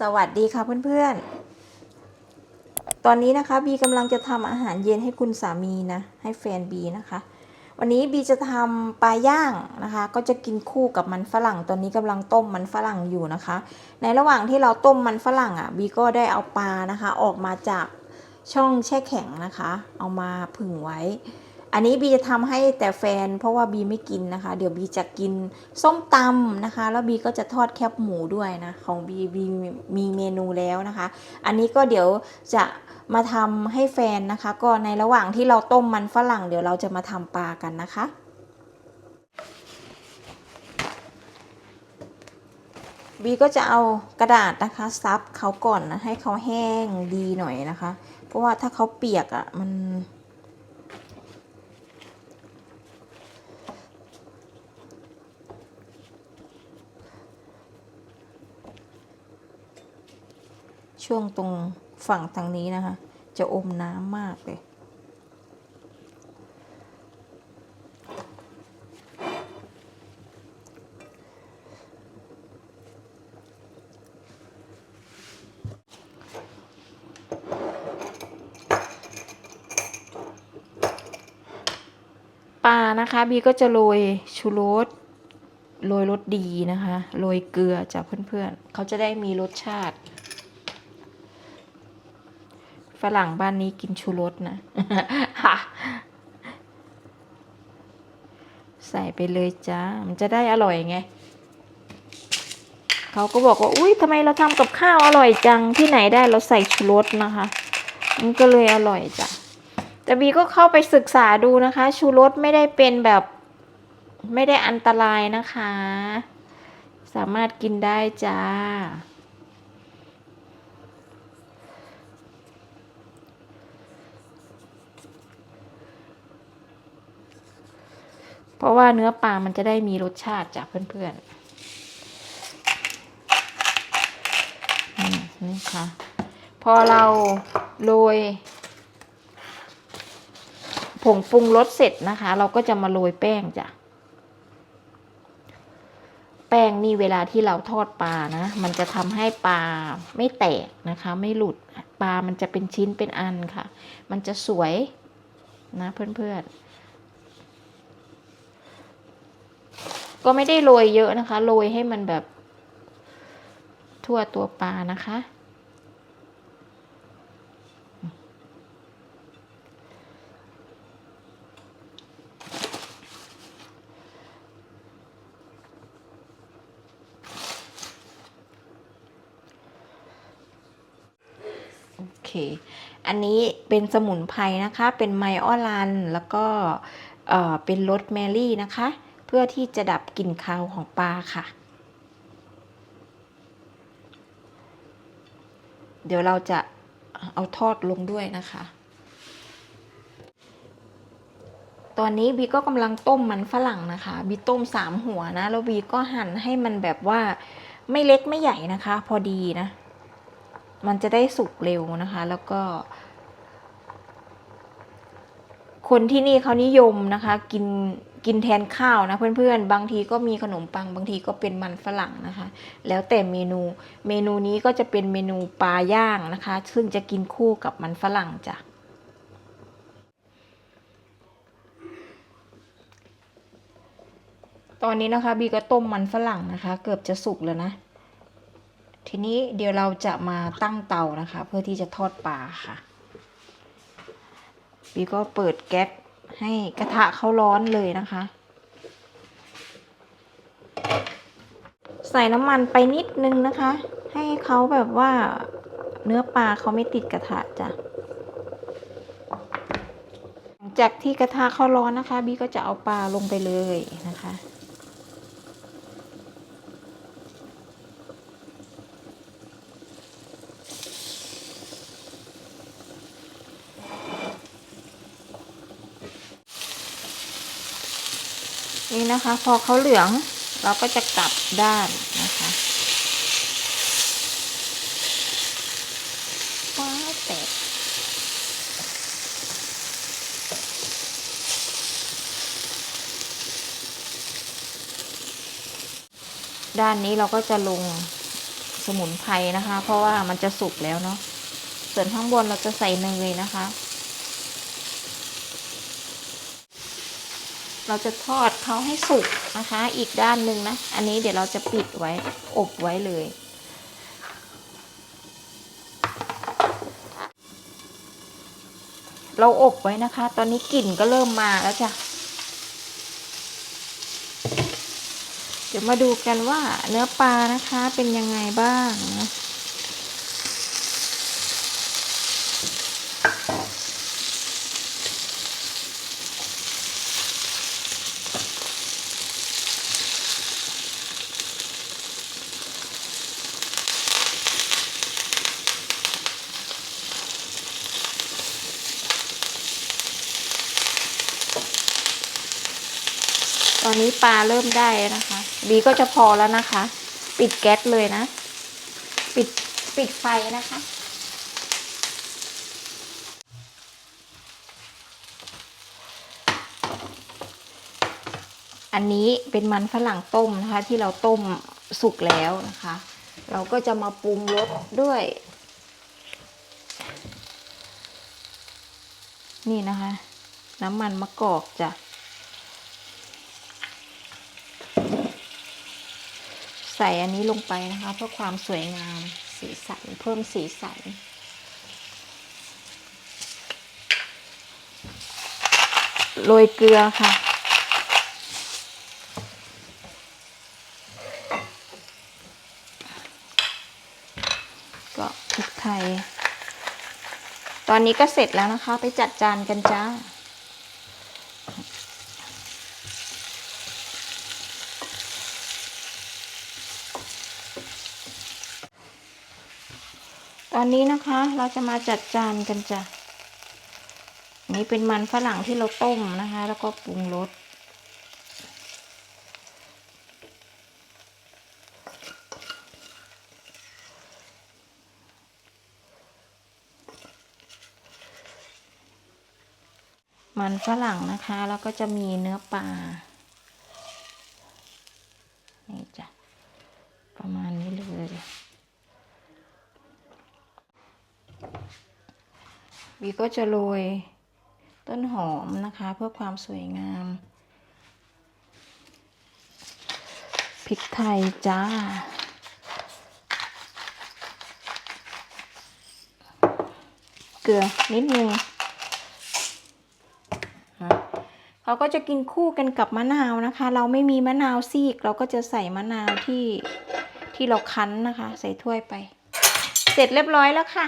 สวัสดีค่ะเพื่อนๆ ตอนนี้นะคะบีกำลังจะทำอาหารเย็นให้คุณสามีนะ ให้แฟนบีนะคะ วันนี้บีจะทำปลาย่างนะคะ ก็จะกินคู่กับมันฝรั่ง ตอนนี้กำลังต้มมันฝรั่งอยู่นะคะ ในระหว่างที่เราต้มมันฝรั่งอะบีก็ได้เอาปลานะคะ ออกมาจากช่องแช่แข็งนะคะ เอามาผึ่งไว้ อันนี้บีจะทำให้แต่แฟนเพราะว่าบีไม่กินนะคะ เดี๋ยวบีจะกินส้มตำนะคะ แล้วบีก็จะทอดแคบหมูด้วยนะ ของบีบีมีเมนูแล้วนะคะ อันนี้ก็เดี๋ยวจะมาทำให้แฟนนะคะ ก็ในระหว่างที่เราต้มมันฝรั่ง เดี๋ยวเราจะมาทำปลากันนะคะบีก็จะเอากระดาษนะคะซับเขาก่อนนะให้เขาแห้งดีหน่อยนะคะ เพราะว่าถ้าเขาเปียกอะ่ะมัน ช่วงตรงฝั่งทางนี้นะคะ จะอมน้ำมากเลย ปลานะคะบีก็จะโรยชูรสโรยรสดีนะคะ โรยเกลือจากเพื่อนๆเขาจะได้มีรสชาติ ฝรั่งบ้านนี้กินชูรสนะใส่ไปเลยจ้า มันจะได้อร่อยไง เขาก็บอกว่า อุ้ยทำไมเราทำกับข้าวอร่อยจัง ที่ไหนได้เราใส่ชูรสนะคะ มันก็เลยอร่อยจ้ะ แต่บีก็เข้าไปศึกษาดูนะคะ ชูรสไม่ได้เป็นแบบไม่ได้อันตรายนะคะ สามารถกินได้จ้า เพราะว่าเนื้อปลามันจะได้มีรสชาติจากเพื่อนๆอืมนี่ค่ะ พอเราโรยผงปรุงรสเสร็จนะคะ เราก็จะมาโรยแป้งจ้ะ แป้งนี่เวลาที่เราทอดปลานะ มันจะทำให้ปลาไม่แตกนะคะ ไม่หลุดปลามันจะเป็นชิ้นเป็นอันค่ะ มันจะสวยนะเพื่อนๆ ก็ไม่ได้โรยเยอะนะคะ โรยให้มันแบบ ทั่วตัวปลานะคะ โอเค อันนี้เป็นสมุนไพรนะคะ เป็นไมออลัน แล้วก็เเป็นรสแมรี่นะคะ เพื่อที่จะดับกลิ่นคาวของปลาค่ะ เดี๋ยวเราจะเอาทอดลงด้วยนะคะ ตอนนี้บีก็กำลังต้มมันฝรั่งนะคะ บีต้มสามหัวนะ แล้วบีก็หั่นให้มันแบบว่าไม่เล็กไม่ใหญ่นะคะ พอดีนะ มันจะได้สุกเร็วนะคะ แล้วก็คนที่นี่เขานิยมนะคะ กิน กินแทนข้าวนะเพื่อนๆ บางทีก็มีขนมปัง บางทีก็เป็นมันฝรั่งนะคะ แล้วแต่เมนู เมนูนี้ก็จะเป็นเมนูปลาย่างนะคะ ซึ่งจะกินคู่กับมันฝรั่งจ้ะตอนนี้นะคะบีก็ต้มมันฝรั่งนะคะ เกือบจะสุกแล้วนะ ทีนี้เดี๋ยวเราจะมาตั้งเตานะคะ เพื่อที่จะทอดปลาค่ะบีก็เปิดแก๊ส ให้กระทะเขาร้อนเลยนะคะ ใส่น้ำมันไปนิดนึงนะคะ ให้เขาแบบว่าเนื้อปลาเขาไม่ติดกระทะจ้ะหลังจากที่กระทะเขาร้อนนะคะ บีก็จะเอาปลาลงไปเลยนะคะ นี่นะคะ พอเขาเหลืองเราก็จะกลับด้านนะคะว้าแตกด้านนี้เราก็จะลงสมุนไพรนะคะ เพราะว่ามันจะสุกแล้วเนาะส่วนข้างบนเราจะใส่เนยนะคะ เราจะทอดเขาให้สุกนะคะ อีกด้านหนึ่งนะ อันนี้เดี๋ยวเราจะปิดไว้อบไว้เลย เราอบไว้นะคะ ตอนนี้กลิ่นก็เริ่มมาแล้วจ้ะ เดี๋ยวมาดูกันว่าเนื้อปลานะคะเป็นยังไงบ้างนะ อนนี้ปลาเริ่มได้นะคะ บีก็จะพอแล้วนะคะ ปิดแก๊สเลยนะ ปิดปิดไฟนะคะ อันนี้เป็นมันฝรั่งต้มนะคะ ที่เราต้มสุกแล้วนะคะ เราก็จะมาปรุงรสด้วย นี่นะคะ น้ำมันมะกอกจ้ะ ใส่อันนี้ลงไปนะคะ เพื่อความสวยงามสีสันเพิ่มสีสันโรยเกลือค่ะ ก็พริกไทย ตอนนี้ก็เสร็จแล้วนะคะ ไปจัดจานกันจ้า ตอนนี้นะคะเราจะมาจัดจานกันจ้ะ นี่เป็นมันฝรั่งที่เราต้มนะคะ แล้วก็ปรุงรสมันฝรั่งนะคะ แล้วก็จะมีเนื้อปลา นี่จ้ะ ประมาณนี้เลย บีก็จะโรยต้นหอมนะคะ เพื่อความสวยงาม พริกไทยจ้า เกลือนิดนึงเขาก็จะกินคู่กันกับมะนาวนะคะ เราไม่มีมะนาวซีก เราก็จะใส่มะนาวที่ที่เราคั้นนะคะ ใส่ถ้วยไป เสร็จเรียบร้อยแล้วค่ะ